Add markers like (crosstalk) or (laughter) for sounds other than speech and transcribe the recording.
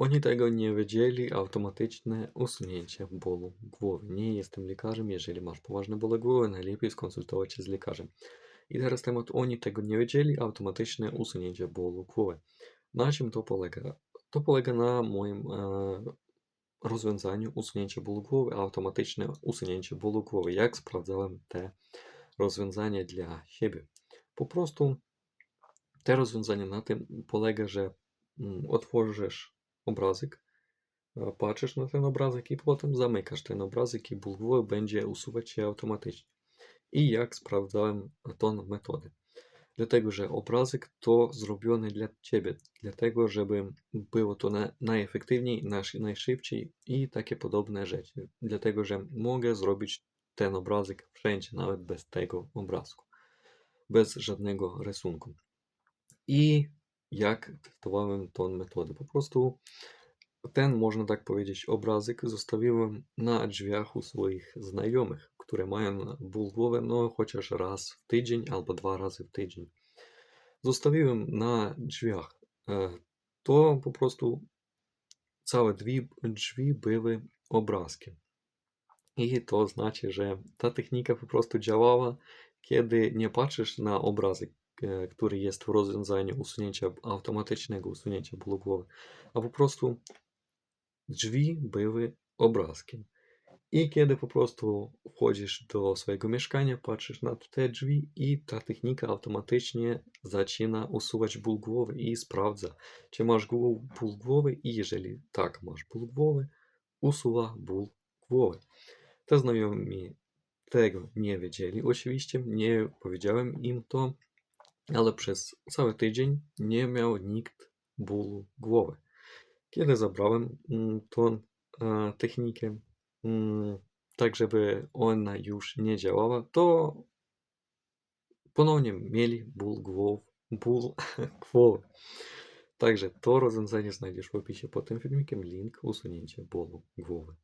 Oni tego nie wiedzieli, automatyczne usunięcie bólu głowy. Nie jestem lekarzem, jeżeli masz poważne bóle głowy, najlepiej skonsultować się z lekarzem. I teraz temat, oni tego nie wiedzieli, automatyczne usunięcie bólu głowy. Na czym to polega? To polega na moim e, rozwiązaniu usunięcia bólu głowy, automatyczne usunięcie bólu głowy. Jak sprawdzałem te rozwiązania dla siebie? Po prostu te rozwiązanie na tym polega, że mm, otworzysz obrazek, patrzysz na ten obrazek i potem zamykasz ten obrazek i ból będzie usuwać się automatycznie. I jak sprawdzałem tą metodę? Dlatego, że obrazek to zrobiony dla Ciebie, dlatego, żeby było to na, najefektywniej, najszybciej i takie podobne rzeczy. Dlatego, że mogę zrobić ten obrazek wszędzie, nawet bez tego obrazku, bez żadnego rysunku. I obrazek zostawiłem na drzwiach u swoich znajomych, które mają ból głowy, no chociaż raz w tydzień albo dwa razy w tydzień. Zostawiłem na drzwiach. E, To po prostu całe drzwi, drzwi były obrazkiem. I to znaczy, że ta technika po prostu działała, kiedy nie patrzysz na obrazek, e, który jest w rozwiązaniu usunięcia automatycznego usunięcia bólu głowy, a po prostu drzwi były obrazkiem. I kiedy po prostu wchodzisz do swojego mieszkania, patrzysz na te drzwi i ta technika automatycznie zaczyna usuwać ból głowy i sprawdza, czy masz ból głowy i jeżeli tak, masz ból głowy, usuwa ból głowy. Te znajomi tego nie wiedzieli, oczywiście, nie powiedziałem im to, ale przez cały tydzień nie miał nikt bólu głowy. Kiedy zabrałem mm, tą e, technikę, mm, tak żeby ona już nie działała, to ponownie mieli ból głowy. Ból (laughs) głowy. Także to rozwiązanie znajdziesz w opisie pod tym filmikiem, link usunięcie bólu głowy.